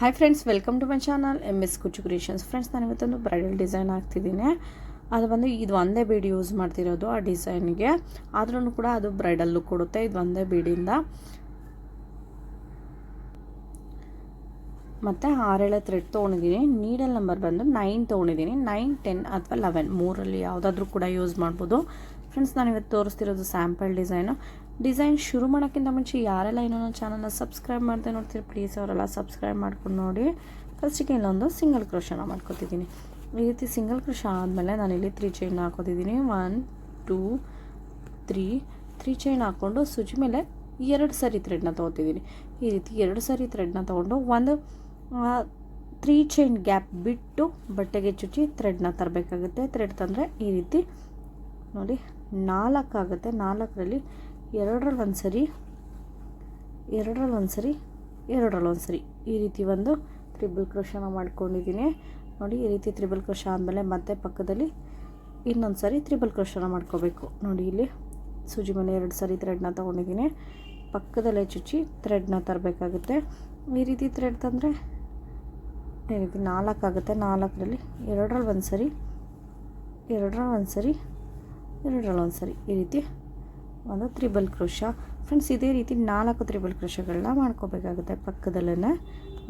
Hi friends welcome to my channel M S Kuchu creations friends ನಾನು ಇವತ್ತೊಂದು bridal design ಹಾಕ್ತಿದ್ದೀನಿ. ಅದು ಬಂದು ಇದು ಒಂದೇ ಬೀಡಿ ಯೂಸ್ ಮಾಡ್ತಿರೋದು ಆ ಡಿಸೈನ್ಗೆ ಆದ್ರೂ ಕೂಡ ಅದು ಬ್ರೈಡಲ್ ಲುಕ್ ಕೊಡುತ್ತೆ, ಇದು ಒಂದೇ ಬೀಡಿಂದ ಮತ್ತು ಆರೇಳೆ ಥ್ರೆಡ್ ತೊಗೊಂಡಿದ್ದೀನಿ. ನೀಡಲ್ ನಂಬರ್ ಬಂದು ನೈನ್ ತೊಗೊಂಡಿದ್ದೀನಿ. ನೈನ್ ಟೆನ್ ಅಥವಾ ಲೆವೆನ್ ಮೂರಲ್ಲಿ ಯಾವುದಾದ್ರೂ ಕೂಡ ಯೂಸ್ ಮಾಡ್ಬೋದು. ಫ್ರೆಂಡ್ಸ್ ನಾನು ಇವತ್ತು ತೋರಿಸ್ತಿರೋದು ಸ್ಯಾಂಪಲ್ ಡಿಸೈನು ಡಿಸೈನ್ ಶುರು ಮಾಡೋಕ್ಕಿಂತ ಮುಂಚೆ ಯಾರೆಲ್ಲ ಇನ್ನೂ ನನ್ನ ಚಾನಲ್ನ ಸಬ್ಸ್ಕ್ರೈಬ್ ಮಾಡ್ದೆ ನೋಡ್ತೀರಿ ಪ್ಲೀಸ್ ಅವರೆಲ್ಲ ಸಬ್ಸ್ಕ್ರೈಬ್ ಮಾಡ್ಕೊಂಡು ನೋಡಿ. ಫಸ್ಟಿಗೆ ಇಲ್ಲೊಂದು ಸಿಂಗಲ್ ಕ್ರೋಶನ ಮಾಡ್ಕೊತಿದ್ದೀನಿ. ಈ ರೀತಿ ಸಿಂಗಲ್ ಕ್ರೋಶ ಆದಮೇಲೆ ಇಲ್ಲಿ three chain ಹಾಕೋತಿದ್ದೀನಿ. One two three three chain ಹಾಕ್ಕೊಂಡು ಸುಜಿ ಮೇಲೆ ಎರಡು ಸರಿ ಥ್ರೆಡ್ನ ತೊಗೋತಿದ್ದೀನಿ. ಈ ರೀತಿ ಎರಡು ಸರಿ ಥ್ರೆಡ್ನ ತೊಗೊಂಡು ಒಂದು ತ್ರೀ ಚೈನ್ ಗ್ಯಾಪ್ ಬಿಟ್ಟು ಬಟ್ಟೆಗೆ ಚುಚ್ಚಿ ಥ್ರೆಡ್ನ ತರಬೇಕಾಗುತ್ತೆ. ಥ್ರೆಡ್ ತಂದರೆ ಈ ರೀತಿ ನೋಡಿ ನಾಲ್ಕಾಗುತ್ತೆ. ನಾಲ್ಕರಲ್ಲಿ ಎರಡರಲ್ಲಿ ಒಂದು ಸರಿ ಎರಡರಲ್ಲಿ ಒಂದು ಸರಿ ಎರಡರಲ್ಲಿ ಒಂದು ಸರಿ ಈ ರೀತಿ ಒಂದು ತ್ರಿಬಲ್ ಕ್ರೋಶನ ಮಾಡ್ಕೊಂಡಿದ್ದೀನಿ. ನೋಡಿ, ಈ ರೀತಿ ತ್ರಿಬಲ್ ಕ್ರೋಶ ಆದಮೇಲೆ ಮತ್ತೆ ಪಕ್ಕದಲ್ಲಿ ಇನ್ನೊಂದು ಸರಿ ತ್ರಿಬಲ್ ಕ್ರೋಶನ ಮಾಡ್ಕೋಬೇಕು. ನೋಡಿ, ಇಲ್ಲಿ ಸೂಜಿ ಮೇಲೆ ಎರಡು ಸರಿ ಥ್ರೆಡ್ನ ತೊಗೊಂಡಿದ್ದೀನಿ. ಪಕ್ಕದಲ್ಲೇ ಚುಚ್ಚಿ ಥ್ರೆಡ್ನ ತರಬೇಕಾಗುತ್ತೆ. ಈ ರೀತಿ ಥ್ರೆಡ್ ತಂದರೆ ಈ ರೀತಿ ನಾಲ್ಕಾಗುತ್ತೆ ನಾಲ್ಕರಲ್ಲಿ ಎರಡರಲ್ಲಿ ಒಂದು ಸರಿ ಎರಡರಲ್ಲಿ ಒಂದು ಸರಿ ಎರಡರಲ್ಲಿ ಒಂದು ಸರಿ ಈ ರೀತಿ ಒಂದು ತ್ರಿಬಲ್ ಕ್ರೋಶ. ಫ್ರೆಂಡ್ಸ್ ಇದೇ ರೀತಿ ನಾಲ್ಕು ತ್ರಿಬಲ್ ಕ್ರೋಶಗಳನ್ನ ಮಾಡ್ಕೋಬೇಕಾಗುತ್ತೆ. ಪಕ್ಕದಲ್ಲೇ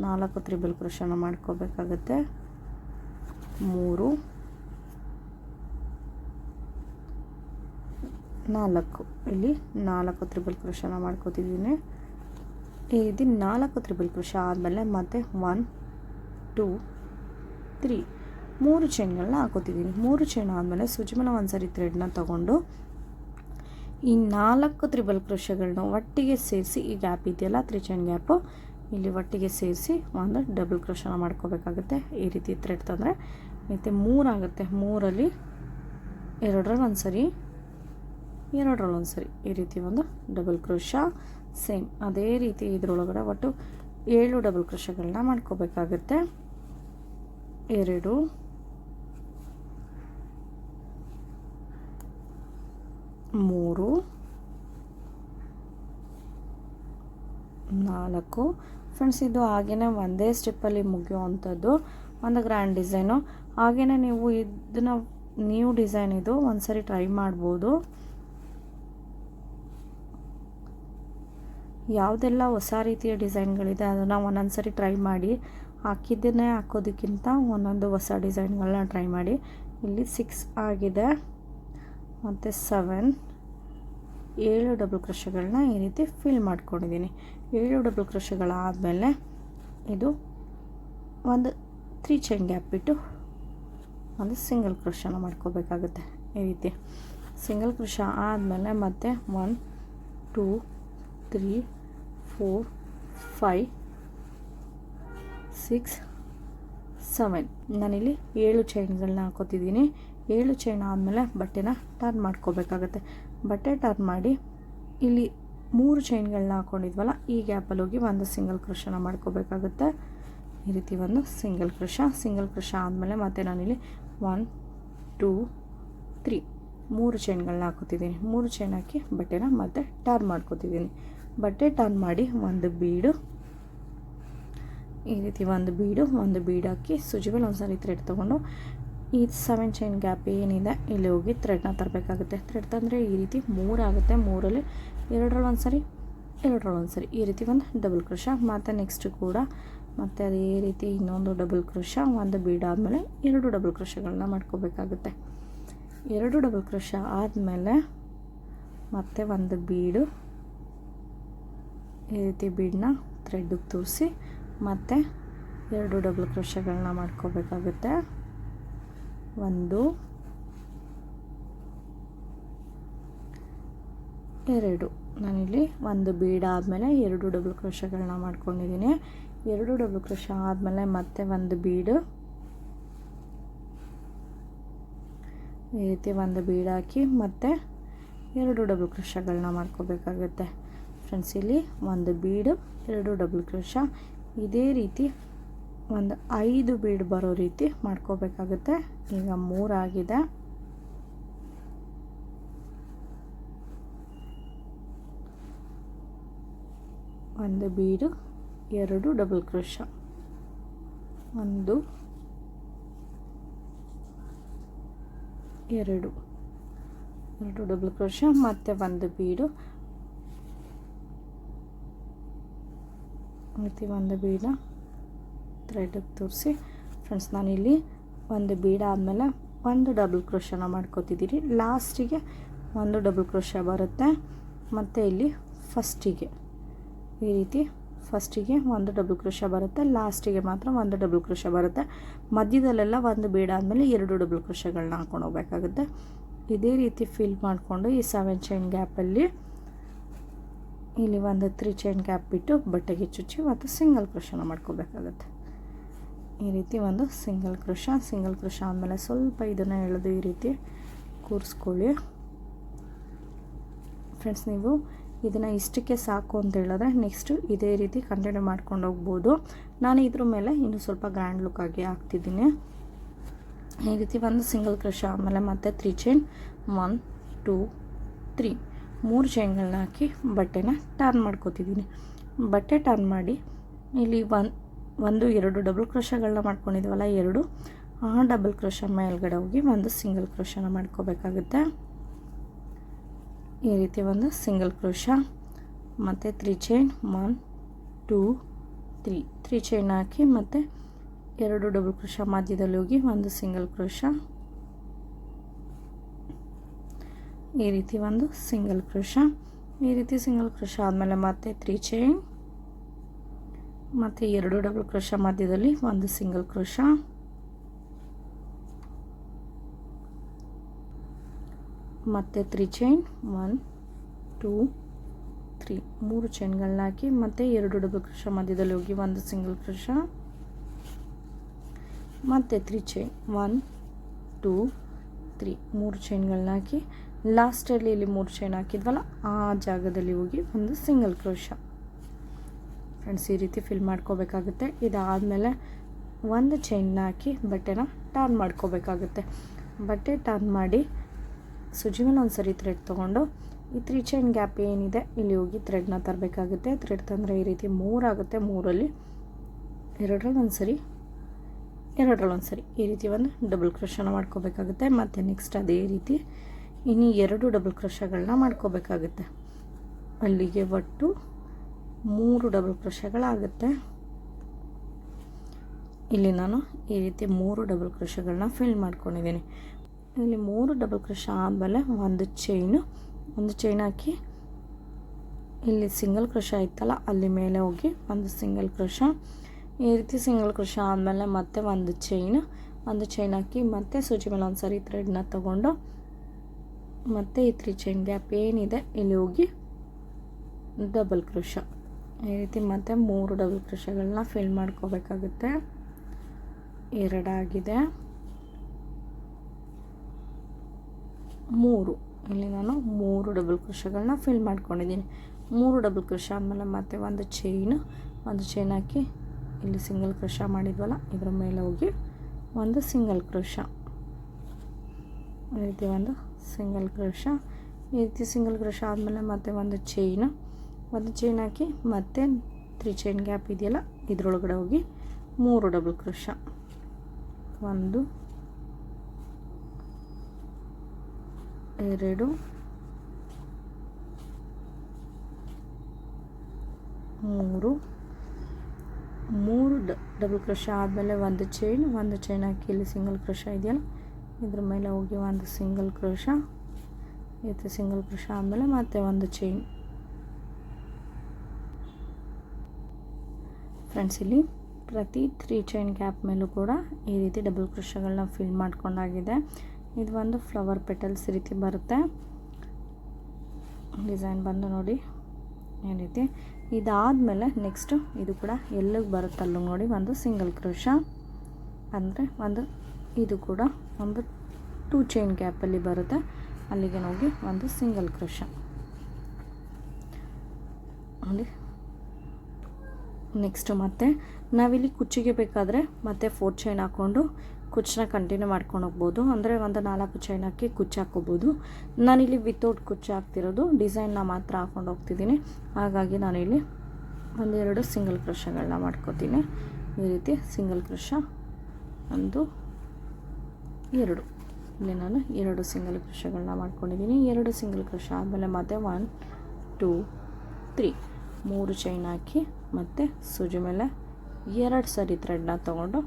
ನಾಲ್ಕು ತ್ರಿಬಲ್ ಕ್ರೋಶನ ಮಾಡ್ಕೋಬೇಕಾಗುತ್ತೆ. ಮೂರು, ನಾಲ್ಕು. ಇಲ್ಲಿ ನಾಲ್ಕು ತ್ರಿಬಲ್ ಕ್ರೋಶನ ಮಾಡ್ಕೋತಿದ್ದೀನಿ. ಈ ರೀತಿ ನಾಲ್ಕು ತ್ರಿಬಲ್ ಕ್ರೋಶ ಆದಮೇಲೆ ಮತ್ತೆ ಒನ್ ಟೂ ತ್ರೀ ಮೂರು ಚೈನ್ಗಳನ್ನ ಹಾಕೋತಿದ್ದೀನಿ. ಮೂರು ಚೈನ್ ಆದಮೇಲೆ ಸುಜಮನ ಒಂದ್ಸರಿ ಒಂದು ಸರಿ ಥ್ರೆಡ್ನ ತೊಗೊಂಡು ಈ ನಾಲ್ಕು ತ್ರಿಬಲ್ ಕ್ರೋಶಗಳನ್ನ ಒಟ್ಟಿಗೆ ಸೇರಿಸಿ, ಈ ಗ್ಯಾಪ್ ಇದೆಯಲ್ಲ ತ್ರಿಚೈನ್ ಗ್ಯಾಪು, ಇಲ್ಲಿ ಒಟ್ಟಿಗೆ ಸೇರಿಸಿ ಒಂದು ಡಬಲ್ ಕ್ರೋಶನ ಮಾಡ್ಕೋಬೇಕಾಗುತ್ತೆ. ಈ ರೀತಿ ಥ್ರೆಡ್ ತಂದರೆ ಮತ್ತು ಮೂರಾಗುತ್ತೆ. ಮೂರಲ್ಲಿ ಎರಡರಲ್ಲಿ ಒಂದು ಸರಿ ಎರಡರಲ್ಲಿ ಒಂದು ಸರಿ ಈ ರೀತಿ ಒಂದು ಡಬಲ್ ಕ್ರೋಶ ಸೇಮ್. ಅದೇ ರೀತಿ ಇದರೊಳಗಡೆ ಒಟ್ಟು ಏಳು ಡಬಲ್ ಕ್ರೋಶಗಳನ್ನ ಮಾಡ್ಕೋಬೇಕಾಗುತ್ತೆ. ಎರಡು ಮೂರು, ನಾಲ್ಕು. ಫ್ರೆಂಡ್ಸ್ ಇದು ಹಾಗೆಯೇ ಒಂದೇ ಸ್ಟೆಪ್ಪಲ್ಲಿ ಮುಗಿಯುವಂಥದ್ದು, ಒಂದು ಗ್ರ್ಯಾಂಡ್ ಡಿಸೈನು ಹಾಗೆಯೇ ನೀವು ಇದನ್ನ ನ್ಯೂ ಡಿಸೈನ್ ಇದು ಒಂದು ಸರಿ ಟ್ರೈ ಮಾಡ್ಬೋದು. ಯಾವುದೆಲ್ಲ ಹೊಸ ರೀತಿಯ ಡಿಸೈನ್ಗಳಿದೆ ಅದನ್ನು ಒಂದೊಂದು ಸರಿ ಟ್ರೈ ಮಾಡಿ. ಹಾಕಿದ್ದನ್ನೇ ಹಾಕೋದಕ್ಕಿಂತ ಒಂದೊಂದು ಹೊಸ ಡಿಸೈನ್ಗಳನ್ನ ಟ್ರೈ ಮಾಡಿ. ಇಲ್ಲಿ ಸಿಕ್ಸ್ ಆಗಿದೆ. ಮತ್ತು ಸೆವೆನ್ ಏಳು ಡಬಲ್ ಕ್ರೋಶಗಳನ್ನ ಈ ರೀತಿ ಫಿಲ್ ಮಾಡ್ಕೊಂಡಿದ್ದೀನಿ. ಏಳು ಡಬಲ್ ಕ್ರೋಶಗಳಾದಮೇಲೆ ಇದು ಒಂದು ತ್ರೀ ಚೈನ್ ಗ್ಯಾಪ್ ಬಿಟ್ಟು ಒಂದು ಸಿಂಗಲ್ ಕ್ರೋಶನ ಮಾಡ್ಕೋಬೇಕಾಗುತ್ತೆ ಈ ರೀತಿ. ಸಿಂಗಲ್ ಕ್ರಷ ಆದಮೇಲೆ ಮತ್ತೆ one two three four five six seven ನಾನಿಲ್ಲಿ ಏಳು ಚೈನ್ಗಳನ್ನ ಹಾಕೋತಿದ್ದೀನಿ. ಏಳು ಚೈನ್ ಆದಮೇಲೆ ಬಟ್ಟೆನ ಟರ್ನ್ ಮಾಡ್ಕೋಬೇಕಾಗತ್ತೆ. ಬಟ್ಟೆ ಟರ್ನ್ ಮಾಡಿ ಇಲ್ಲಿ ಮೂರು ಚೈನ್ಗಳನ್ನ ಹಾಕ್ಕೊಂಡಿದ್ವಲ್ಲ ಈ ಗ್ಯಾಪಲ್ಲಿ ಹೋಗಿ ಒಂದು ಸಿಂಗಲ್ ಕ್ರೋಶನ ಮಾಡ್ಕೋಬೇಕಾಗುತ್ತೆ. ಈ ರೀತಿ ಒಂದು ಸಿಂಗಲ್ ಕ್ರೋಶ ಸಿಂಗಲ್ ಕ್ರೋಶ ಆದಮೇಲೆ ಮತ್ತೆ ನಾನಿಲ್ಲಿ ಒನ್ ಟೂ ತ್ರೀ ಮೂರು ಚೈನ್ಗಳನ್ನ ಹಾಕೋತಿದ್ದೀನಿ. ಮೂರು ಚೈನ್ ಹಾಕಿ ಬಟ್ಟೆನ ಮತ್ತೆ ಟರ್ನ್ ಮಾಡ್ಕೋತಿದ್ದೀನಿ. ಬಟ್ಟೆ ಟರ್ನ್ ಮಾಡಿ ಒಂದು ಬೀಡು, ಈ ರೀತಿ ಒಂದು ಬೀಡು, ಒಂದು ಬೀಡ್ ಹಾಕಿ ಸುಜಿ ಮೇಲೆ ಒಂದು ಸರಿ ಥ್ರೆಡ್ ತೊಗೊಂಡು ಈ ಸೆವೆನ್ ಚೈನ್ ಗ್ಯಾಪ್ ಏನಿದೆ, ಇಲ್ಲಿ ಹೋಗಿ ಥ್ರೆಡ್ನ ತರಬೇಕಾಗುತ್ತೆ. ಥ್ರೆಡ್ ತಂದರೆ ಈ ರೀತಿ ಮೂರಾಗುತ್ತೆ ಮೂರಲ್ಲಿ ಎರಡರಲ್ಲಿ ಒಂದು ಸರಿ, ಎರಡರಲ್ಲಿ ಒಂದು ಸರಿ. ಈ ರೀತಿ ಒಂದು ಡಬಲ್ ಕ್ರೋಶ ಮತ್ತು ನೆಕ್ಸ್ಟ್ ಕೂಡ ಮತ್ತು ಅದೇ ರೀತಿ ಇನ್ನೊಂದು ಡಬಲ್ ಕ್ರೋಶ ಒಂದು ಬೀಡ್ ಆದಮೇಲೆ ಎರಡು ಡಬಲ್ ಕ್ರೋಶಗಳನ್ನ ಮಾಡ್ಕೋಬೇಕಾಗುತ್ತೆ. ಎರಡು ಡಬಲ್ ಕ್ರೋಶ ಆದಮೇಲೆ ಮತ್ತೆ ಒಂದು ಬೀಡು ಈ ರೀತಿ ಬೀಡನ್ನ ಥ್ರೆಡ್ಡಿಗೆ ತೋರಿಸಿ ಮತ್ತು ಎರಡು ಡಬಲ್ ಕ್ರೋಶಗಳನ್ನ ಮಾಡ್ಕೋಬೇಕಾಗುತ್ತೆ. ಒಂದು, ಎರಡು. ನಾನಿಲ್ಲಿ ಒಂದು ಬೀಡ್ ಆದಮೇಲೆ ಎರಡು ಡಬಲ್ ಕ್ರೋಶಗಳನ್ನ ಮಾಡ್ಕೊಂಡಿದ್ದೀನಿ. ಎರಡು ಡಬಲ್ ಕ್ರೋಶ ಆದಮೇಲೆ ಮತ್ತೆ ಒಂದು ಬೀಡು. ಈ ರೀತಿ ಒಂದು ಬೀಡ್ ಹಾಕಿ ಮತ್ತೆ ಎರಡು ಡಬಲ್ ಕ್ರೋಶಗಳನ್ನ ಮಾಡ್ಕೋಬೇಕಾಗುತ್ತೆ. ಫ್ರೆಂಡ್ಸ್ ಇಲ್ಲಿ ಒಂದು ಬೀಡು, ಎರಡು ಡಬಲ್ ಕ್ರೋಶ ಇದೇ ರೀತಿ ಒಂದು ಐದು ಬೀಡ್ ಬರೋ ರೀತಿ ಮಾಡ್ಕೋಬೇಕಾಗುತ್ತೆ. ಈಗ ಮೂರಾಗಿದೆ ಒಂದು ಬೀಡು, ಎರಡು ಡಬಲ್ ಕ್ರೋಶ ಒಂದು, ಎರಡು. ಎರಡು ಡಬಲ್ ಕ್ರೋಶ ಮತ್ತು ಒಂದು ಬೀಡು. ಮತ್ತು ಒಂದು ಬೀಡ. ಥ್ರೆಡಿಗೆ ತೋರಿಸಿ. ಫ್ರೆಂಡ್ಸ್ ನಾನಿಲ್ಲಿ ಒಂದು ಬೀಡ ಆದಮೇಲೆ ಒಂದು ಡಬಲ್ ಕ್ರೋಶನ ಮಾಡ್ಕೋತಿದ್ದೀನಿ ಲಾಸ್ಟಿಗೆ ಒಂದು ಡಬಲ್ ಕ್ರೋಶ ಬರುತ್ತೆ. ಮತ್ತು ಇಲ್ಲಿ ಫಸ್ಟಿಗೆ ಈ ರೀತಿ ಫಸ್ಟಿಗೆ ಒಂದು ಡಬಲ್ ಕ್ರೋಶ ಬರುತ್ತೆ. ಲಾಸ್ಟಿಗೆ ಮಾತ್ರ ಒಂದು ಡಬಲ್ ಕ್ರೋಶ ಬರುತ್ತೆ. ಮಧ್ಯದಲ್ಲೆಲ್ಲ ಒಂದು ಬೀಡ ಆದಮೇಲೆ ಎರಡು ಡಬಲ್ ಕ್ರೋಶಗಳನ್ನ ಹಾಕೊಂಡು ಹೋಗ್ಬೇಕಾಗುತ್ತೆ. ಇದೇ ರೀತಿ ಫಿಲ್ ಮಾಡಿಕೊಂಡು ಈ ಸೆವೆನ್ ಚೈನ್ ಗ್ಯಾಪಲ್ಲಿ ಇಲ್ಲಿ ಒಂದು ತ್ರೀ ಚೈನ್ ಗ್ಯಾಪ್ ಬಿಟ್ಟು ಬಟ್ಟೆಗೆ ಚುಚ್ಚಿ ಮತ್ತು ಸಿಂಗಲ್ ಕ್ರೋಶನ ಮಾಡ್ಕೋಬೇಕಾಗುತ್ತೆ. ಈ ರೀತಿ ಒಂದು ಸಿಂಗಲ್ ಕ್ರೋಶ ಸಿಂಗಲ್ ಕ್ರೋಶ ಆದಮೇಲೆ ಸ್ವಲ್ಪ ಇದನ್ನು ಎಳೆದು ಈ ರೀತಿ ಕೂರಿಸ್ಕೊಳ್ಳಿ. ಫ್ರೆಂಡ್ಸ್ ನೀವು ಇದನ್ನು ಇಷ್ಟಕ್ಕೆ ಸಾಕು ಅಂತ ಹೇಳಿದ್ರೆ ನೆಕ್ಸ್ಟು ಇದೇ ರೀತಿ ಕಂಟಿನ್ಯೂ ಮಾಡ್ಕೊಂಡು ಹೋಗ್ಬೋದು. ನಾನು ಇದ್ರ ಮೇಲೆ ಇನ್ನೂ ಸ್ವಲ್ಪ ಗ್ರ್ಯಾಂಡ್ ಲುಕ್ ಆಗಿ ಹಾಕ್ತಿದ್ದೀನಿ. ಈ ರೀತಿ ಒಂದು ಸಿಂಗಲ್ ಕ್ರಷ ಆಮೇಲೆ ಮತ್ತೆ three chain one two three ಮೂರು ಚೈನ್ಗಳನ್ನ ಹಾಕಿ ಬಟ್ಟೆನ ಟರ್ನ್ ಮಾಡ್ಕೋತಿದ್ದೀನಿ. ಬಟ್ಟೆ ಟರ್ನ್ ಮಾಡಿ ಇಲ್ಲಿ ಒಂದು ಒಂದು, ಎರಡು ಡಬಲ್ ಕ್ರೋಶಗಳನ್ನ ಮಾಡ್ಕೊಂಡಿದ್ವಲ್ಲ, ಎರಡು, ಆ ಡಬಲ್ ಕ್ರೋಶ ಮೇಲ್ಗಡೆ ಹೋಗಿ ಒಂದು ಸಿಂಗಲ್ ಕ್ರೋಶನ ಮಾಡ್ಕೋಬೇಕಾಗುತ್ತೆ. ಈ ರೀತಿ ಒಂದು ಸಿಂಗಲ್ ಕ್ರೋಶ ಮತ್ತು three chain one two three three chain ಹಾಕಿ ಮತ್ತು ಎರಡು ಡಬಲ್ ಕ್ರೋಶ ಮಧ್ಯದಲ್ಲಿ ಹೋಗಿ ಒಂದು ಸಿಂಗಲ್ ಕ್ರೋಶ ಈ ರೀತಿ ಒಂದು ಸಿಂಗಲ್ ಕ್ರೋಶ ಈ ರೀತಿ ಸಿಂಗಲ್ ಕ್ರೋಶ ಆದಮೇಲೆ ಮತ್ತೆ ತ್ರೀ ಚೈನ್ ಮತ್ತು ಎರಡು ಡಬಲ್ ಕ್ರೋಶ ಮಧ್ಯದಲ್ಲಿ ಒಂದು ಸಿಂಗಲ್ ಕ್ರೋಶ. ಮತ್ತು three chain, one, two, three, ಮೂರು ಚೈನ್ಗಳನ್ನ ಹಾಕಿ ಮತ್ತು ಎರಡು ಡಬಲ್ ಕ್ರೋಶ ಮಧ್ಯದಲ್ಲಿ ಹೋಗಿ ಒಂದು ಸಿಂಗಲ್ ಕ್ರೋಶ. ಮತ್ತು three chain, one, two, three, ಮೂರು ಚೈನ್ಗಳನ್ನ ಹಾಕಿ ಲಾಸ್ಟಲ್ಲಿ ಇಲ್ಲಿ ಮೂರು ಚೈನ್ ಹಾಕಿದ್ವಲ್ಲ, ಆ ಜಾಗದಲ್ಲಿ ಹೋಗಿ ಒಂದು ಸಿಂಗಲ್ ಕ್ರೋಶ. ಫ್ರೆಂಡ್ಸ್, ಈ ರೀತಿ ಫಿಲ್ ಮಾಡ್ಕೋಬೇಕಾಗುತ್ತೆ. ಇದಾದಮೇಲೆ ಒಂದು ಚೈನ್ನ ಹಾಕಿ ಬಟ್ಟೆನ ಟರ್ನ್ ಮಾಡ್ಕೋಬೇಕಾಗುತ್ತೆ. ಬಟ್ಟೆ ಟರ್ನ್ ಮಾಡಿ ಸುಜಿವನ್ನ ಒಂದು ಸರಿ ಥ್ರೆಡ್ ತೊಗೊಂಡು, ಈ ತ್ರೀ ಚೈನ್ ಗ್ಯಾಪ್ ಏನಿದೆ, ಇಲ್ಲಿ ಹೋಗಿ ಥ್ರೆಡ್ನ ತರಬೇಕಾಗುತ್ತೆ. ಥ್ರೆಡ್ ತಂದರೆ ಈ ರೀತಿ ಮೂರಾಗುತ್ತೆ ಮೂರಲ್ಲಿ ಎರಡರಲ್ಲಿ ಒಂದು ಸರಿ ಎರಡರಲ್ಲಿ ಒಂದು ಸರಿ ಈ ರೀತಿ ಒಂದು ಡಬಲ್ ಕ್ರೋಶನ ಮಾಡ್ಕೋಬೇಕಾಗುತ್ತೆ. ಮತ್ತು ನೆಕ್ಸ್ಟ್ ಅದೇ ರೀತಿ ಇನ್ನು ಎರಡು ಡಬಲ್ ಕ್ರಷಗಳನ್ನ ಮಾಡ್ಕೋಬೇಕಾಗುತ್ತೆ. ಅಲ್ಲಿಗೆ ಒಟ್ಟು ಮೂರು ಡಬಲ್ ಕ್ರೋಶಗಳಾಗುತ್ತೆ ಇಲ್ಲಿ ನಾನು ಈ ರೀತಿ ಮೂರು ಡಬಲ್ ಕ್ರೋಶಗಳನ್ನ ಫಿಲ್ ಮಾಡ್ಕೊಂಡಿದ್ದೀನಿ. ಇಲ್ಲಿ ಮೂರು ಡಬಲ್ ಕ್ರೋಶ ಆದಮೇಲೆ ಒಂದು ಚೈನು ಒಂದು ಚೈನ್ ಹಾಕಿ ಇಲ್ಲಿ ಸಿಂಗಲ್ ಕ್ರೋಶ ಇತ್ತಲ್ಲ ಅಲ್ಲಿ ಮೇಲೆ ಹೋಗಿ ಒಂದು ಸಿಂಗಲ್ ಕ್ರೋಶ ಈ ರೀತಿ ಸಿಂಗಲ್ ಕ್ರೋಶ ಆದಮೇಲೆ ಮತ್ತೆ ಒಂದು ಚೈನ್ ಒಂದು ಚೈನ್ ಹಾಕಿ ಮತ್ತೆ ಸೂಜಿ ಮೇಲೆ ಒಂದು ಸರಿ ಥ್ರೆಡ್ನ ತಗೊಂಡು ಮತ್ತು ಈ ತ್ರೀ ಚೈನ್ ಗ್ಯಾಪ್ ಏನಿದೆ, ಇಲ್ಲಿ ಹೋಗಿ ಡಬಲ್ ಕ್ರೋಶ ಈ ರೀತಿ ಮತ್ತೆ ಮೂರು ಡಬಲ್ ಕ್ರೋಶಗಳನ್ನ ಫಿಲ್ ಮಾಡ್ಕೋಬೇಕಾಗುತ್ತೆ. ಎರಡಾಗಿದೆ. ಮೂರು. ಇಲ್ಲಿ ನಾನು ಮೂರು ಡಬಲ್ ಕ್ರೋಶಗಳನ್ನ ಫಿಲ್ ಮಾಡ್ಕೊಂಡಿದ್ದೀನಿ. ಮೂರು ಡಬಲ್ ಕ್ರೋಶ ಆದಮೇಲೆ ಮತ್ತೆ ಒಂದು ಚೈನ್ ಒಂದು ಚೈನ್ ಹಾಕಿ ಇಲ್ಲಿ ಸಿಂಗಲ್ ಕ್ರೋಶ ಮಾಡಿದ್ವಲ್ಲ, ಇದ್ರ ಮೇಲೆ ಹೋಗಿ ಒಂದು ಸಿಂಗಲ್ ಕ್ರೋಶ ಈ ರೀತಿ ಒಂದು ಸಿಂಗಲ್ ಕ್ರೋಶ ಈ ರೀತಿ ಸಿಂಗಲ್ ಕ್ರೋಶ ಆದಮೇಲೆ ಮತ್ತೆ ಒಂದು ಚೈನು ಒಂದು ಚೈನ್ ಹಾಕಿ ಮತ್ತೆ ತ್ರೀ ಚೈನ್ ಗ್ಯಾಪ್ ಇದೆಯಲ್ಲ, ಇದ್ರೊಳಗಡೆ ಹೋಗಿ ಮೂರು ಡಬಲ್ ಕ್ರೋಶ ಒಂದು, ಎರಡು, ಮೂರು ಮೂರು ಡಬಲ್ ಕ್ರೋಶ ಆದಮೇಲೆ ಒಂದು ಚೈನ್ ಒಂದು ಚೈನ್ ಹಾಕಿ ಇಲ್ಲಿ ಸಿಂಗಲ್ ಕ್ರೋಶ ಇದೆಯಲ್ಲ, ಇದ್ರ ಮೇಲೆ ಹೋಗಿ ಒಂದು ಸಿಂಗಲ್ ಕ್ರೋಶ ಇದು ಸಿಂಗಲ್ ಕ್ರೋಶ ಆದಮೇಲೆ ಮತ್ತೆ ಒಂದು ಚೈನ್ ಫ್ರೆಂಡ್ಸ್ ಇಲ್ಲಿ ಪ್ರತಿ ತ್ರೀ ಚೈನ್ ಗ್ಯಾಪ್ ಮೇಲೂ ಕೂಡ ಈ ರೀತಿ ಡಬಲ್ ಕೃಷಗಳನ್ನ ಫಿಲ್ ಮಾಡ್ಕೊಂಡಾಗಿದೆ. ಇದು ಒಂದು ಫ್ಲವರ್ ಪೆಟಲ್ಸ್ ರೀತಿ ಬರುತ್ತೆ. ಡಿಸೈನ್ ಬಂದು ನೋಡಿ. ಈ ರೀತಿ. ಇದಾದಮೇಲೆ ನೆಕ್ಸ್ಟು ಇದು ಕೂಡ ಎಲ್ಲಿಗೆ ಬರುತ್ತಲ್ಲೂ ನೋಡಿ, ಒಂದು ಸಿಂಗಲ್ ಕ್ರೋಶ ಅಂದರೆ ಒಂದು ಇದು ಕೂಡ ಒಂದು ಟೂ ಚೈನ್ ಗ್ಯಾಪಲ್ಲಿ ಬರುತ್ತೆ. ಅಲ್ಲಿಗೆ ಹೋಗಿ ಒಂದು ಸಿಂಗಲ್ ಕ್ರೋಶ ನೋಡಿ. ನೆಕ್ಸ್ಟು ಮತ್ತೆ ನಾವಿಲ್ಲಿ ಕುಚ್ಚಿಗೆ ಬೇಕಾದರೆ ಮತ್ತೆ ಫೋರ್ ಚೈನ್ ಹಾಕ್ಕೊಂಡು ಕುಚ್ಚನ್ನ ಕಂಟಿನ್ಯೂ ಮಾಡ್ಕೊಂಡು ಹೋಗ್ಬೋದು. ಅಂದರೆ ಒಂದು ನಾಲ್ಕು ಚೈನ್ ಹಾಕಿ ಕುಚ್ಚು ಹಾಕ್ಕೋಬೋದು. ನಾನಿಲ್ಲಿ ವಿತೌಟ್ ಕುಚ್ಚು ಹಾಕ್ತಿರೋದು ಡಿಸೈನ್ನ ಮಾತ್ರ ಹಾಕ್ಕೊಂಡು ಹೋಗ್ತಿದ್ದೀನಿ. ಹಾಗಾಗಿ ನಾನಿಲ್ಲಿ ಒಂದೆರಡು ಸಿಂಗಲ್ ಕ್ರಷಗಳನ್ನ ಮಾಡ್ಕೋತೀನಿ. ಈ ರೀತಿ ಸಿಂಗಲ್ ಕ್ರಷ ಒಂದು, ಎರಡು. ಇಲ್ಲಿ ನಾನು ಎರಡು ಸಿಂಗಲ್ ಕ್ರಷಗಳನ್ನ ಮಾಡ್ಕೊಂಡಿದ್ದೀನಿ. ಎರಡು ಸಿಂಗಲ್ ಕ್ರಷ ಆದಮೇಲೆ ಮತ್ತೆ ಒನ್ ಟೂ ತ್ರೀ ಮೂರು ಚೈನ್ ಹಾಕಿ ಮತ್ತು ಸೂಜಿ ಮೇಲೆ ಎರಡು ಸರಿ ಥ್ರೆಡ್ನ ತೊಗೊಂಡು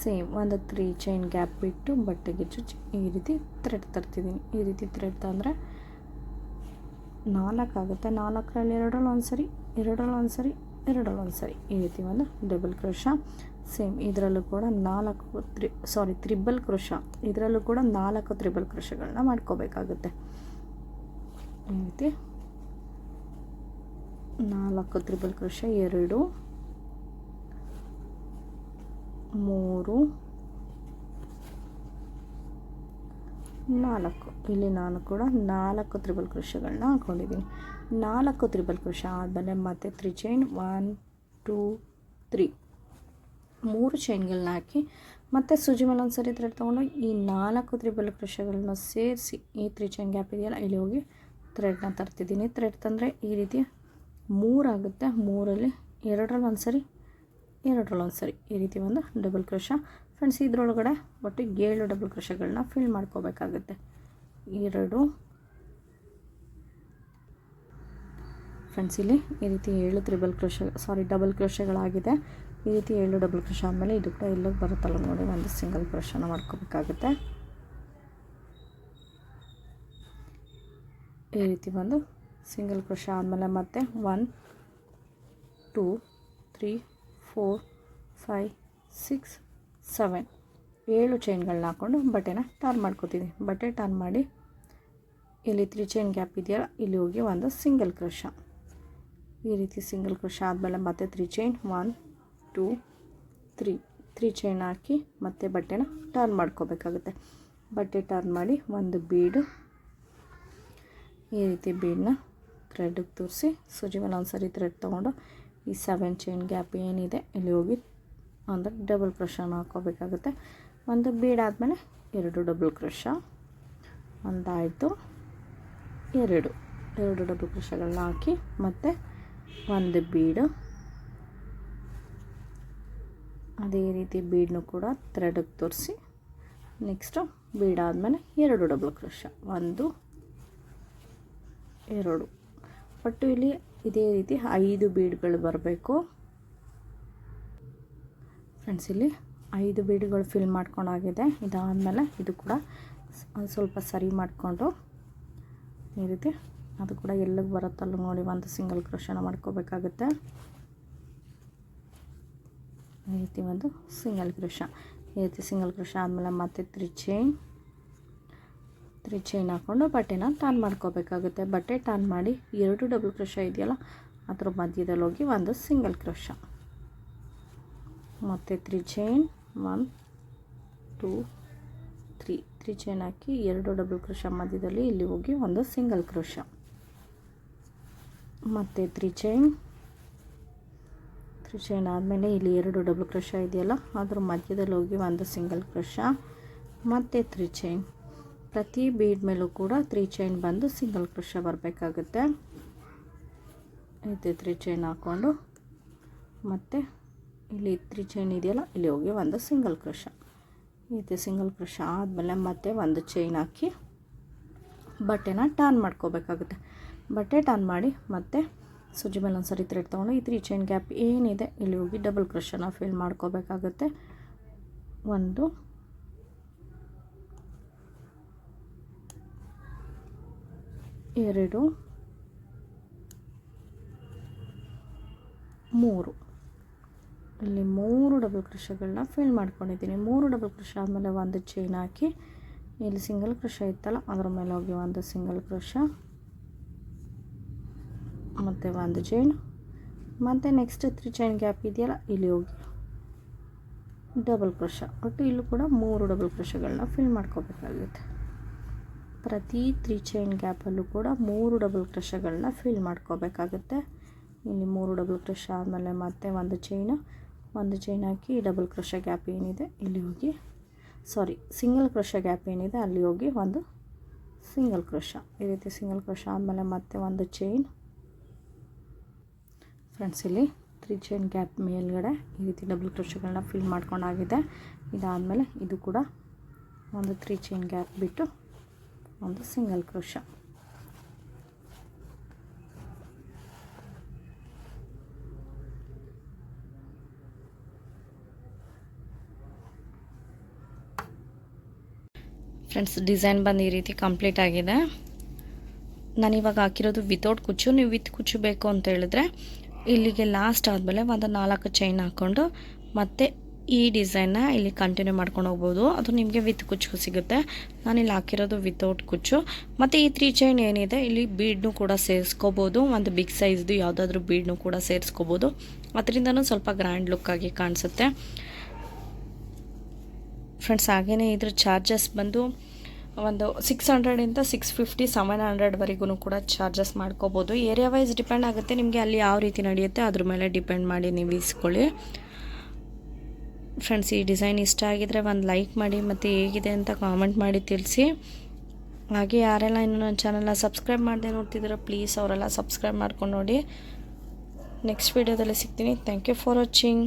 ಸೇಮ್ ಒಂದು ತ್ರೀ ಚೈನ್ ಗ್ಯಾಪ್ ಬಿಟ್ಟು ಬಟ್ಟೆಗೆ ಚುಚ್ಚಿ ಈ ರೀತಿ ಥ್ರೆಡ್ ತರ್ತಿದ್ದೀನಿ. ಈ ರೀತಿ ಥ್ರೆಡ್ ತಂದರೆ ನಾಲ್ಕಾಗುತ್ತೆ ನಾಲ್ಕರಲ್ಲಿ ಎರಡರಲ್ಲಿ ಒಂದು ಸರಿ, ಎರಡರಲ್ಲಿ ಒಂದು ಸರಿ, ಎರಡರಲ್ಲಿ ಒಂದು ಸರಿ ಈ ರೀತಿ ಒಂದು ಡಬಲ್ ಕ್ರೋಶ ಸೇಮ್ ಇದರಲ್ಲೂ ಕೂಡ ನಾಲ್ಕು ತ್ರಿ ಸಾರಿ ತ್ರಿಬಲ್ ಕ್ರೋಶ ಇದರಲ್ಲೂ ಕೂಡ ನಾಲ್ಕು ತ್ರಿಬಲ್ ಕ್ರೋಶಗಳನ್ನ ಮಾಡ್ಕೋಬೇಕಾಗುತ್ತೆ. ಈ ರೀತಿ ನಾಲ್ಕು ತ್ರಿಬಲ್ ಕ್ರೋಶ, ಎರಡು, ಮೂರು, ನಾಲ್ಕು. ಇಲ್ಲಿ ನಾನು ಕೂಡ ನಾಲ್ಕು ತ್ರಿಬಲ್ ಕೃಷಗಳನ್ನ ಹಾಕ್ಕೊಂಡಿದ್ದೀನಿ ನಾಲ್ಕು ತ್ರಿಬಲ್ ಕೃಷ ಆದಮೇಲೆ ಮತ್ತೆ three chain, one, two, three. ಮೂರು ಚೈನ್ಗಳನ್ನ ಹಾಕಿ ಮತ್ತು ಸೂಜಿ ಮೇಲೆ ಒಂದು ಸರಿ ಥ್ರೆಡ್ ತೊಗೊಂಡು ಈ ನಾಲ್ಕು ತ್ರಿಬಲ್ ಕೃಷಗಳನ್ನ ಸೇರಿಸಿ ಈ ತ್ರೀ ಚೈನ್ ಗ್ಯಾಪ್ ಇದೆಯಲ್ಲ, ಇಲ್ಲಿ ಹೋಗಿ ಥ್ರೆಡ್ನ ತರ್ತಿದ್ದೀನಿ. ಥ್ರೆಡ್ ತಂದರೆ ಈ ರೀತಿ ಮೂರಾಗುತ್ತೆ. ಮೂರಲ್ಲಿ ಎರಡರಲ್ಲಿ ಒಂದು ಸರಿ ಎರಡರಲ್ಲಿ ಒಂದು ಸರಿ ಈ ರೀತಿ ಒಂದು ಡಬಲ್ ಕ್ರೋಶ ಫ್ರೆಂಡ್ಸ್ ಇದರೊಳಗಡೆ ಒಟ್ಟು ಏಳು ಡಬಲ್ ಕ್ರೋಶಗಳನ್ನ ಫಿಲ್ ಮಾಡ್ಕೋಬೇಕಾಗುತ್ತೆ. ಎರಡು. ಫ್ರೆಂಡ್ಸ್ ಇಲ್ಲಿ ಈ ರೀತಿ ಏಳು ತ್ರಿಬಲ್ ಕ್ರೋಶ ಸಾರಿ ಡಬಲ್ ಕ್ರೋಶಗಳಾಗಿದೆ ಈ ರೀತಿ ಏಳು ಡಬಲ್ ಕ್ರೋಶ ಆದಮೇಲೆ ಇದು ಕೂಡ ಎಲ್ಲ ಬರುತ್ತಲ್ಲ ನೋಡಿ, ಒಂದು ಸಿಂಗಲ್ ಕ್ರೋಶನ ಮಾಡ್ಕೋಬೇಕಾಗುತ್ತೆ. ಈ ರೀತಿ ಒಂದು ಸಿಂಗಲ್ ಕ್ರೋಶ ಆದಮೇಲೆ ಮತ್ತೆ one, two, three, four, five, six, seven. ಏಳು ಚೈನ್ಗಳನ್ನ ಹಾಕ್ಕೊಂಡು ಬಟ್ಟೆನ ಟರ್ನ್ ಮಾಡ್ಕೋತೀನಿ ಬಟ್ಟೆ ಟರ್ನ್ ಮಾಡಿ ಇಲ್ಲಿ ತ್ರೀ ಚೈನ್ ಗ್ಯಾಪ್ ಇದೆಯಲ್ಲ, ಇಲ್ಲಿ ಹೋಗಿ ಒಂದು ಸಿಂಗಲ್ ಕ್ರೋಶ ಈ ರೀತಿ ಸಿಂಗಲ್ ಕ್ರೋಶ ಆದಮೇಲೆ ಮತ್ತೆ three chain one two three three chain ಹಾಕಿ ಮತ್ತೆ ಬಟ್ಟೆನ ಟರ್ನ್ ಮಾಡ್ಕೋಬೇಕಾಗುತ್ತೆ. ಬಟ್ಟೆ ಟರ್ನ್ ಮಾಡಿ ಒಂದು ಬೀಡು ಈ ರೀತಿ ಬೀಡನ್ನ ಥ್ರೆಡ್ಗೆ ತೋರಿಸಿ. ಸೂಜಿ ಮೇಲೆ ಒಂದು ಸರಿ ಥ್ರೆಡ್ ತೊಗೊಂಡು ಈ ಸೆವೆನ್ ಚೈನ್ ಗ್ಯಾಪ್ ಏನಿದೆ, ಇಲ್ಲಿ ಹೋಗಿ ಅಂದರೆ ಡಬಲ್ ಕ್ರಷನ್ನು ಹಾಕೋಬೇಕಾಗುತ್ತೆ ಒಂದು ಬೀಡ್ ಆದಮೇಲೆ ಎರಡು ಡಬಲ್ ಕ್ರಷ ಒಂದಾಯಿತು. ಎರಡು. ಎರಡು ಡಬಲ್ ಕ್ರಷಗಳನ್ನ ಹಾಕಿ, ಮತ್ತು ಒಂದು ಬೀಡು ಅದೇ ರೀತಿ ಬೀಡನ್ನು ಕೂಡ ಥ್ರೆಡ್ಗೆ ತೋರಿಸಿ. ನೆಕ್ಸ್ಟು ಬೀಡ್ ಆದಮೇಲೆ ಎರಡು ಡಬಲ್ ಕ್ರಷ ಒಂದು, ಎರಡು. ಒಟ್ಟು ಇಲ್ಲಿ ಇದೇ ರೀತಿ ಐದು ಬೀಡ್ಗಳು ಬರಬೇಕು. ಫ್ರೆಂಡ್ಸ್ ಇಲ್ಲಿ ಐದು ಬೀಡ್ಗಳು ಫಿಲ್ ಮಾಡ್ಕೊಂಡಾಗಿದೆ. ಇದಾದಮೇಲೆ ಇದು ಕೂಡ ಒಂದು ಸ್ವಲ್ಪ ಸರಿ ಮಾಡಿಕೊಂಡು ಈ ರೀತಿ ಅದು ಕೂಡ ಎಲ್ಲಿಗೆ ಬರುತ್ತಲ್ಲ ನೋಡಿ ಒಂದು ಸಿಂಗಲ್ ಕ್ರೋಶನ ಮಾಡ್ಕೋಬೇಕಾಗುತ್ತೆ. ಈ ರೀತಿ ಒಂದು ಸಿಂಗಲ್ ಕ್ರೋಶ ಈ ರೀತಿ ಸಿಂಗಲ್ ಕ್ರೋಶ ಆದಮೇಲೆ ಮತ್ತೆ ತ್ರಿ ಚೈನ್ ತ್ರೀ ಚೈನ್ ಹಾಕ್ಕೊಂಡು ಬಟ್ಟೆನ ಟರ್ನ್ ಮಾಡ್ಕೋಬೇಕಾಗುತ್ತೆ. ಬಟ್ಟೆ ಟರ್ನ್ ಮಾಡಿ ಎರಡು ಡಬಲ್ ಕ್ರೋಶ ಇದೆಯಲ್ಲ, ಅದ್ರ ಮಧ್ಯದಲ್ಲಿ ಹೋಗಿ ಒಂದು ಸಿಂಗಲ್ ಕ್ರೋಶ ಮತ್ತು three chain one two three three chain ಹಾಕಿ ಎರಡು ಡಬಲ್ ಕ್ರೋಶ ಮಧ್ಯದಲ್ಲಿ ಇಲ್ಲಿ ಹೋಗಿ ಒಂದು ಸಿಂಗಲ್ ಕ್ರೋಶ ಮತ್ತು ತ್ರೀ ಚೈನ್ ತ್ರೀ ಚೈನ್ ಆದಮೇಲೆ ಇಲ್ಲಿ ಎರಡು ಡಬಲ್ ಕ್ರೋಶ ಇದೆಯಲ್ಲ, ಅದ್ರ ಮಧ್ಯದಲ್ಲಿ ಹೋಗಿ ಒಂದು ಸಿಂಗಲ್ ಕ್ರೋಶ ಮತ್ತು ತ್ರೀ ಚೈನ್ ಪ್ರತಿ ಬೀಡ್ ಮೇಲೂ ಕೂಡ ತ್ರೀ ಚೈನ್ ಬಂದು ಸಿಂಗಲ್ ಕ್ರೋಶ ಬರಬೇಕಾಗುತ್ತೆ. ಐತೆ ತ್ರೀ ಚೈನ್ ಹಾಕ್ಕೊಂಡು ಮತ್ತು ಇಲ್ಲಿ ತ್ರೀ ಚೈನ್ ಇದೆಯಲ್ಲ, ಇಲ್ಲಿ ಹೋಗಿ ಒಂದು ಸಿಂಗಲ್ ಕ್ರೋಶ ಐತೆ ಸಿಂಗಲ್ ಕ್ರೋಶ ಆದಮೇಲೆ ಮತ್ತೆ ಒಂದು ಚೈನ್ ಹಾಕಿ ಬಟ್ಟೆನ ಟರ್ನ್ ಮಾಡ್ಕೋಬೇಕಾಗುತ್ತೆ. ಬಟ್ಟೆ ಟರ್ನ್ ಮಾಡಿ ಮತ್ತೆ ಸುಜಿ ಮೇಲೆ ಒಂದು ಸರಿ ಥ್ರೆಡ್ ತೊಗೊಂಡು ಈ ತ್ರೀ ಚೈನ್ ಗ್ಯಾಪ್ ಏನಿದೆ, ಇಲ್ಲಿ ಹೋಗಿ ಡಬಲ್ ಕ್ರೋಶನ ಫಿಲ್ ಮಾಡ್ಕೋಬೇಕಾಗುತ್ತೆ. ಒಂದು ಎರಡು, ಮೂರು. ಇಲ್ಲಿ ಮೂರು ಡಬಲ್ ಕ್ರೋಶಗಳನ್ನ ಫಿಲ್ ಮಾಡ್ಕೊಂಡಿದ್ದೀನಿ. ಮೂರು ಡಬಲ್ ಕ್ರೋಶ ಆದಮೇಲೆ ಒಂದು ಚೈನ್ ಹಾಕಿ, ಇಲ್ಲಿ ಸಿಂಗಲ್ ಕ್ರಷ ಇತ್ತಲ್ಲ, ಅದ್ರ ಮೇಲೆ ಹೋಗಿ ಒಂದು ಸಿಂಗಲ್ ಕೃಷ ಮತ್ತು ಒಂದು ಚೈನ್ ಮತ್ತು ನೆಕ್ಸ್ಟ್ ತ್ರೀ ಚೈನ್ ಗ್ಯಾಪ್ ಇದೆಯಲ್ಲ, ಇಲ್ಲಿ ಹೋಗಿ ಡಬಲ್ ಕೃಷ ಒಟ್ಟು ಇಲ್ಲೂ ಕೂಡ ಮೂರು ಡಬಲ್ ಕ್ರೋಶಗಳನ್ನ ಫಿಲ್ ಮಾಡ್ಕೋಬೇಕಾಗುತ್ತೆ. ಪ್ರತಿ ತ್ರೀ ಚೈನ್ ಗ್ಯಾಪಲ್ಲೂ ಕೂಡ ಮೂರು ಡಬಲ್ ಕ್ರಷಗಳನ್ನ ಫಿಲ್ ಮಾಡ್ಕೋಬೇಕಾಗುತ್ತೆ. ಇಲ್ಲಿ ಮೂರು ಡಬಲ್ ಕ್ರಷ್ ಆದಮೇಲೆ ಮತ್ತೆ ಒಂದು ಚೈನು ಒಂದು ಚೈನ್ ಹಾಕಿ ಡಬಲ್ ಕ್ರಷ ಗ್ಯಾಪ್ ಏನಿದೆ, ಇಲ್ಲಿ ಹೋಗಿ ಸಾರಿ ಸಿಂಗಲ್ ಕ್ರಷ ಗ್ಯಾಪ್ ಏನಿದೆ, ಅಲ್ಲಿ ಹೋಗಿ ಒಂದು ಸಿಂಗಲ್ ಕ್ರಷ ಈ ರೀತಿ ಸಿಂಗಲ್ ಕ್ರಷ ಆದಮೇಲೆ ಮತ್ತೆ ಒಂದು ಚೈನ್ ಫ್ರೆಂಡ್ಸ್ ಇಲ್ಲಿ ತ್ರೀ ಚೈನ್ ಗ್ಯಾಪ್ ಮೇಲ್ಗಡೆ ಈ ರೀತಿ ಡಬಲ್ ಕ್ರಷಗಳನ್ನ ಫಿಲ್ ಮಾಡ್ಕೊಂಡಾಗಿದೆ. ಇದಾದಮೇಲೆ ಇದು ಕೂಡ ಒಂದು ತ್ರೀ ಚೈನ್ ಗ್ಯಾಪ್ ಬಿಟ್ಟು ಒಂದು ಸಿಂಗಲ್ ಕ್ರೋಶ. ಫ್ರೆಂಡ್ಸ್ ಡಿಸೈನ್ ಬಂದು ಈ ರೀತಿ ಕಂಪ್ಲೀಟ್ ಆಗಿದೆ. ನಾನಿವಾಗ ಹಾಕಿರೋದು ವಿತೌಟ್ ಕುಚ್ಚು, ನೀವು ವಿತ್ ಕುಚ್ಚು ಬೇಕು ಅಂತ ಹೇಳಿದ್ರೆ ಇಲ್ಲಿಗೆ ಲಾಸ್ಟ್ ಆದಮೇಲೆ ಒಂದು ನಾಲ್ಕು ಚೈನ್ ಹಾಕ್ಕೊಂಡು ಮತ್ತೆ ಈ ಡಿಸೈನ್ನ ಇಲ್ಲಿ ಕಂಟಿನ್ಯೂ ಮಾಡ್ಕೊಂಡು ಹೋಗ್ಬೋದು. ಅದು ನಿಮಗೆ ವಿತ್ ಕುಚ್ಚು ಸಿಗುತ್ತೆ. ನಾನು ಇಲ್ಲಿ ಹಾಕಿರೋದು ವಿತೌಟ್ ಕುಚ್ಚು. ಮತ್ತು ಈ ತ್ರೀ ಚೈನ್ ಏನಿದೆ, ಇಲ್ಲಿ ಬೀಡ್ನು ಕೂಡ ಸೇರಿಸ್ಕೋಬೋದು. ಒಂದು ಬಿಗ್ ಸೈಜ್ದು ಯಾವುದಾದ್ರೂ ಬೀಡ್ನು ಕೂಡ ಸೇರಿಸ್ಕೋಬೋದು. ಅದರಿಂದನೂ ಸ್ವಲ್ಪ ಗ್ರ್ಯಾಂಡ್ ಲುಕ್ಕಾಗಿ ಕಾಣಿಸುತ್ತೆ. ಫ್ರೆಂಡ್ಸ್ ಹಾಗೆಯೇ ಇದ್ರ ಚಾರ್ಜಸ್ ಬಂದು ಒಂದು ಸಿಕ್ಸ್ ಹಂಡ್ರೆಡಿಂದ ಸಿಕ್ಸ್ ಫಿಫ್ಟಿ ಸೆವೆನ್ ಹಂಡ್ರೆಡ್ವರೆಗೂ ಕೂಡ ಚಾರ್ಜಸ್ ಮಾಡ್ಕೋಬೋದು. ಏರಿಯಾ ವೈಸ್ ಡಿಪೆಂಡ್ ಆಗುತ್ತೆ ನಿಮಗೆ ಅಲ್ಲಿ ಯಾವ ರೀತಿ ನಡೆಯುತ್ತೆ. ಅದ್ರ ಮೇಲೆ ಡಿಪೆಂಡ್ ಮಾಡಿ ನೀವು ಇಸ್ಕೊಳ್ಳಿ ಫ್ರೆಂಡ್ಸ್, ಈ ಡಿಸೈನ್ ಇಷ್ಟ ಆಗಿದರೆ ಒಂದು ಲೈಕ್ ಮಾಡಿ ಮತ್ತು ಹೇಗಿದೆ ಅಂತ ಕಾಮೆಂಟ್ ಮಾಡಿ ತಿಳಿಸಿ. ಹಾಗೆ ಯಾರೆಲ್ಲ ಇನ್ನೂ ನನ್ನ ಚಾನಲ್ನ ಸಬ್ಸ್ಕ್ರೈಬ್ ಮಾಡದೆ ನೋಡ್ತಿದ್ದೀರೋ, ಪ್ಲೀಸ್ ಅವರೆಲ್ಲ ಸಬ್ಸ್ಕ್ರೈಬ್ ಮಾಡ್ಕೊಂಡು ನೋಡಿ. ನೆಕ್ಸ್ಟ್ ವೀಡಿಯೋದಲ್ಲಿ ಸಿಗ್ತೀನಿ. Thank you for watching.